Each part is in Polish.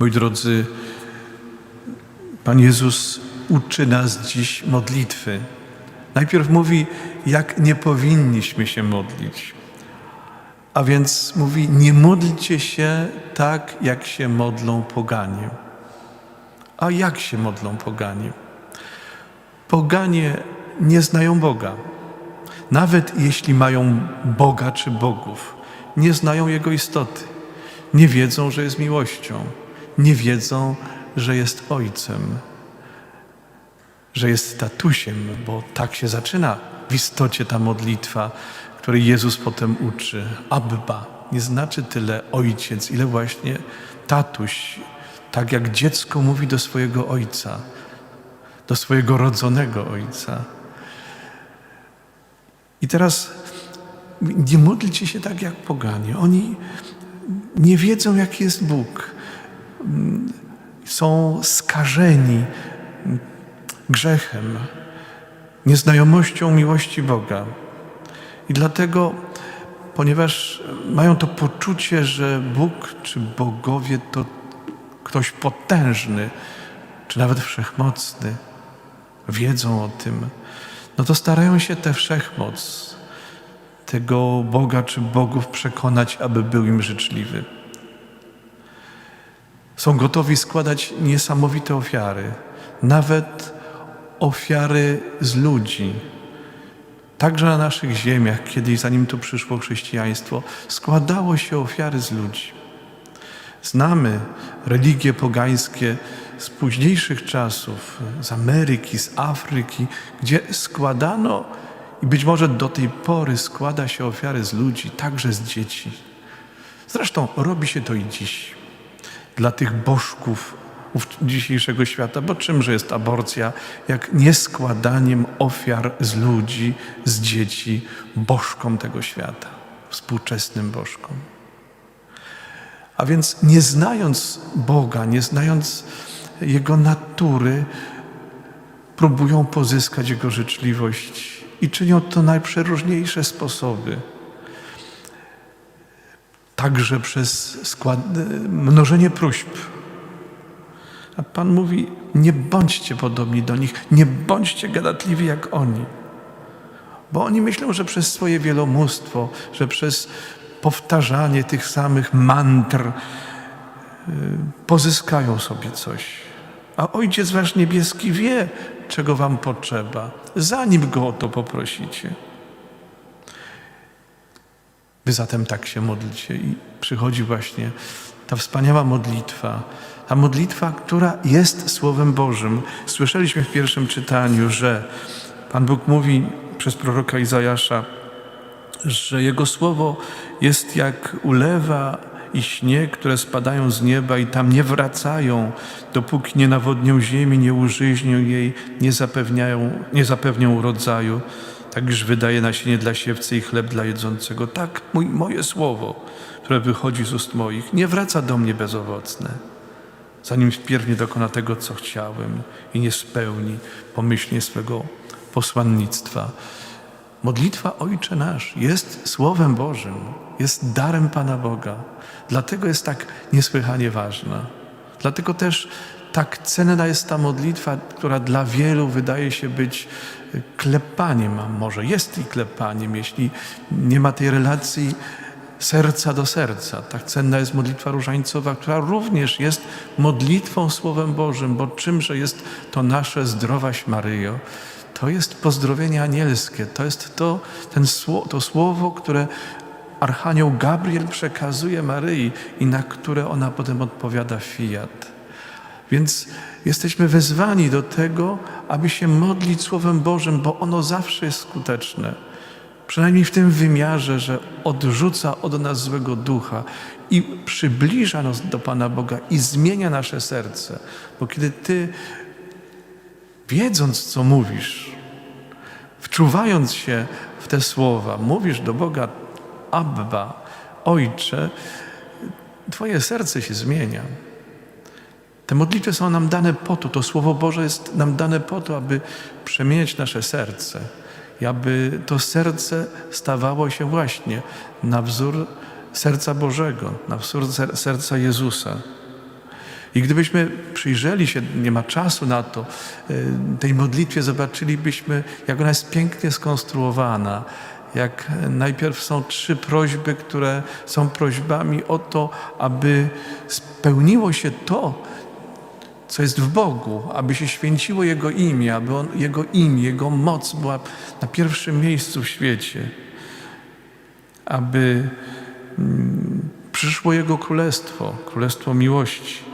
Moi drodzy, Pan Jezus uczy nas dziś modlitwy. Najpierw mówi, jak nie powinniśmy się modlić. A więc mówi, nie módlcie się tak, jak się modlą poganie. A jak się modlą poganie? Poganie nie znają Boga. Nawet jeśli mają Boga czy bogów, nie znają Jego istoty. Nie wiedzą, że jest miłością. Nie wiedzą, że jest Ojcem. Że jest tatusiem, bo tak się zaczyna w istocie ta modlitwa, której Jezus potem uczy. Abba nie znaczy tyle ojciec, ile właśnie tatuś. Tak jak dziecko mówi do swojego ojca, do swojego rodzonego ojca. I teraz nie modlcie się tak jak poganie. Oni nie wiedzą, jaki jest Bóg. Są skażeni grzechem, nieznajomością miłości Boga. I dlatego, ponieważ mają to poczucie, że Bóg czy bogowie to ktoś potężny, czy nawet wszechmocny, wiedzą o tym, no to starają się tę wszechmoc, tego Boga czy bogów przekonać, aby był im życzliwy. Są gotowi składać niesamowite ofiary, nawet ofiary z ludzi. Także na naszych ziemiach, kiedyś zanim tu przyszło chrześcijaństwo, składało się ofiary z ludzi. Znamy religie pogańskie z późniejszych czasów, z Ameryki, z Afryki, gdzie składano i być może do tej pory składa się ofiary z ludzi, także z dzieci. Zresztą robi się to i dziś. Dla tych bożków dzisiejszego świata, bo czymże jest aborcja, jak nieskładaniem ofiar z ludzi, z dzieci, bożkom tego świata, współczesnym bożkom. A więc nie znając Boga, nie znając Jego natury, próbują pozyskać Jego życzliwość i czynią to najprzeróżniejsze sposoby. Także przez skład... mnożenie próśb. A Pan mówi: Nie bądźcie podobni do nich, nie bądźcie gadatliwi jak oni. Bo oni myślą, że przez swoje wielomóstwo, że przez powtarzanie tych samych mantr y, pozyskają sobie coś. A Ojciec Wasz Niebieski wie, czego Wam potrzeba, zanim Go o to poprosicie. Wy zatem tak się modlicie i przychodzi właśnie ta wspaniała modlitwa, ta modlitwa, która jest Słowem Bożym. Słyszeliśmy w pierwszym czytaniu, że Pan Bóg mówi przez proroka Izajasza, że Jego Słowo jest jak ulewa i śnieg, które spadają z nieba i tam nie wracają, dopóki nie nawodnią ziemi, nie użyźnią jej, nie zapewniają, nie zapewnią urodzaju. Tak już wydaje nasienie dla siewcy i chleb dla jedzącego. Tak mój, moje słowo, które wychodzi z ust moich, nie wraca do mnie bezowocne, zanim wpierw nie dokona tego, co chciałem i nie spełni pomyślnie swego posłannictwa. Modlitwa Ojcze Nasz jest Słowem Bożym, jest darem Pana Boga. Dlatego jest tak niesłychanie ważna. Dlatego też tak cenna jest ta modlitwa, która dla wielu wydaje się być klepaniem, a może jest i klepaniem, jeśli nie ma tej relacji serca do serca. Tak cenna jest modlitwa różańcowa, która również jest modlitwą Słowem Bożym, bo czymże jest to nasze zdrowaś Maryjo? To jest pozdrowienie anielskie, to jest to, ten, to słowo, które Archanioł Gabriel przekazuje Maryi i na które ona potem odpowiada fiat. Więc jesteśmy wezwani do tego, aby się modlić Słowem Bożym, bo ono zawsze jest skuteczne. Przynajmniej w tym wymiarze, że odrzuca od nas złego ducha i przybliża nas do Pana Boga i zmienia nasze serce. Bo kiedy Ty, wiedząc, co mówisz, wczuwając się w te słowa, mówisz do Boga, Abba, Ojcze, Twoje serce się zmienia. Te modlitwy są nam dane po to, to Słowo Boże jest nam dane po to, aby przemieniać nasze serce i aby to serce stawało się właśnie na wzór serca Bożego, na wzór serca Jezusa. I gdybyśmy przyjrzeli się, nie ma czasu na to, y, tej modlitwie, zobaczylibyśmy, jak ona jest pięknie skonstruowana. Jak najpierw są trzy prośby, które są prośbami o to, aby spełniło się to, co jest w Bogu, aby się święciło Jego imię, aby on, Jego imię, Jego moc była na pierwszym miejscu w świecie, aby mm, przyszło Jego królestwo, królestwo miłości,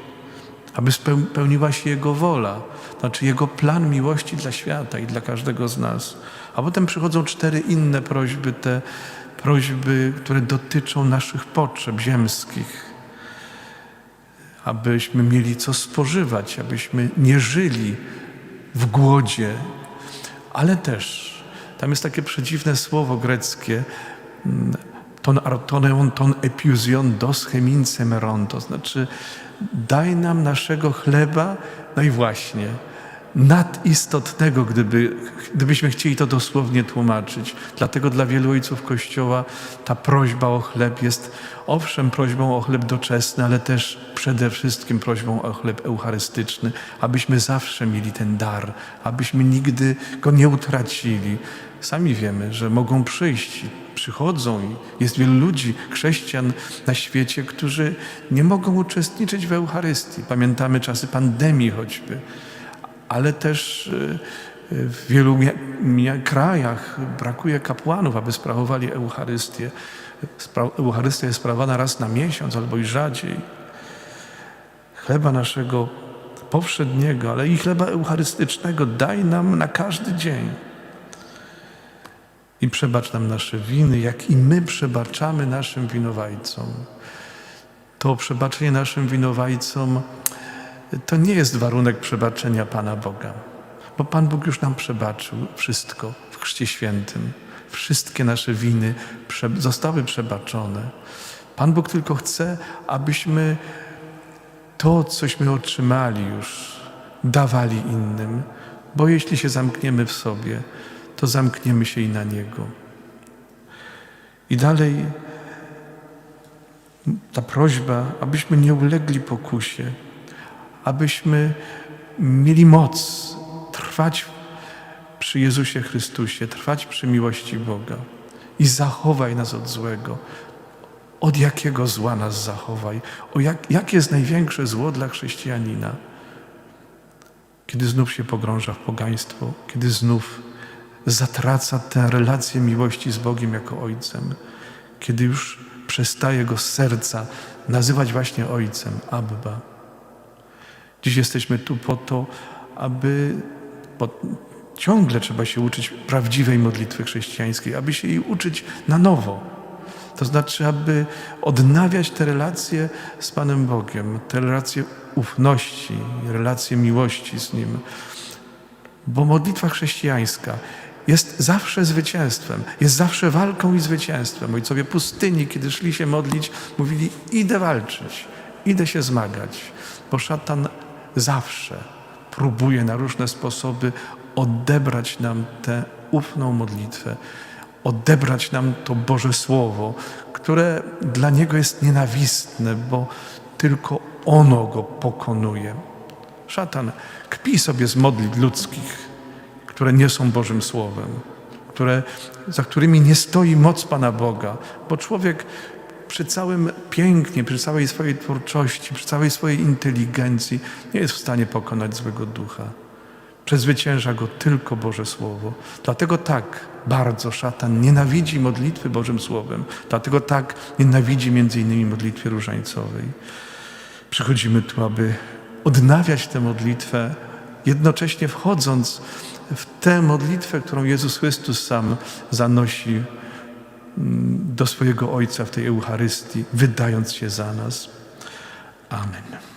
aby spełniła się Jego wola, znaczy Jego plan miłości dla świata i dla każdego z nas. A potem przychodzą cztery inne prośby, te prośby, które dotyczą naszych potrzeb ziemskich abyśmy mieli co spożywać, abyśmy nie żyli w głodzie, ale też tam jest takie przedziwne słowo greckie mm, ton artoneon, ton epiusion dos chemincemeron, to znaczy daj nam naszego chleba, no i właśnie, nadistotnego, gdyby, gdybyśmy chcieli to dosłownie tłumaczyć. Dlatego dla wielu ojców Kościoła ta prośba o chleb jest owszem prośbą o chleb doczesny, ale też przede wszystkim prośbą o chleb eucharystyczny, abyśmy zawsze mieli ten dar, abyśmy nigdy go nie utracili. Sami wiemy, że mogą przyjść, przychodzą i jest wielu ludzi, chrześcijan na świecie, którzy nie mogą uczestniczyć w Eucharystii. Pamiętamy czasy pandemii choćby ale też y, w wielu krajach brakuje kapłanów, aby sprawowali Eucharystię. Eucharystia jest sprawowana raz na miesiąc albo i rzadziej. Chleba naszego powszedniego, ale i chleba eucharystycznego daj nam na każdy dzień. I przebacz nam nasze winy, jak i my przebaczamy naszym winowajcom. To przebaczenie naszym winowajcom to nie jest warunek przebaczenia Pana Boga, bo Pan Bóg już nam przebaczył wszystko w Chrzcie Świętym. Wszystkie nasze winy zostały przebaczone. Pan Bóg tylko chce, abyśmy to, cośmy otrzymali już, dawali innym, bo jeśli się zamkniemy w sobie, to zamkniemy się i na Niego. I dalej ta prośba, abyśmy nie ulegli pokusie, abyśmy mieli moc trwać przy Jezusie Chrystusie, trwać przy miłości Boga i zachowaj nas od złego. Od jakiego zła nas zachowaj? O jak, jakie jest największe zło dla chrześcijanina? Kiedy znów się pogrąża w pogaństwo, kiedy znów zatraca tę relację miłości z Bogiem jako Ojcem, kiedy już przestaje Go z serca nazywać właśnie Ojcem, Abba. Dziś jesteśmy tu po to, aby bo ciągle trzeba się uczyć prawdziwej modlitwy chrześcijańskiej, aby się jej uczyć na nowo. To znaczy, aby odnawiać te relacje z Panem Bogiem, te relacje ufności, relacje miłości z Nim. Bo modlitwa chrześcijańska jest zawsze zwycięstwem, jest zawsze walką i zwycięstwem. Ojcowie pustyni, kiedy szli się modlić, mówili: Idę walczyć, idę się zmagać, bo szatan zawsze próbuje na różne sposoby odebrać nam tę ufną modlitwę, odebrać nam to Boże Słowo, które dla Niego jest nienawistne, bo tylko ono go pokonuje. Szatan kpi sobie z modlitw ludzkich, które nie są Bożym Słowem, które, za którymi nie stoi moc Pana Boga, bo człowiek przy całym pięknie, przy całej swojej twórczości, przy całej swojej inteligencji nie jest w stanie pokonać złego ducha. Przezwycięża go tylko Boże Słowo. Dlatego tak bardzo szatan nienawidzi modlitwy Bożym Słowem. Dlatego tak nienawidzi między innymi modlitwy różańcowej. Przychodzimy tu, aby odnawiać tę modlitwę, jednocześnie wchodząc w tę modlitwę, którą Jezus Chrystus sam zanosi do swojego Ojca w tej Eucharystii, wydając się za nas. Amen.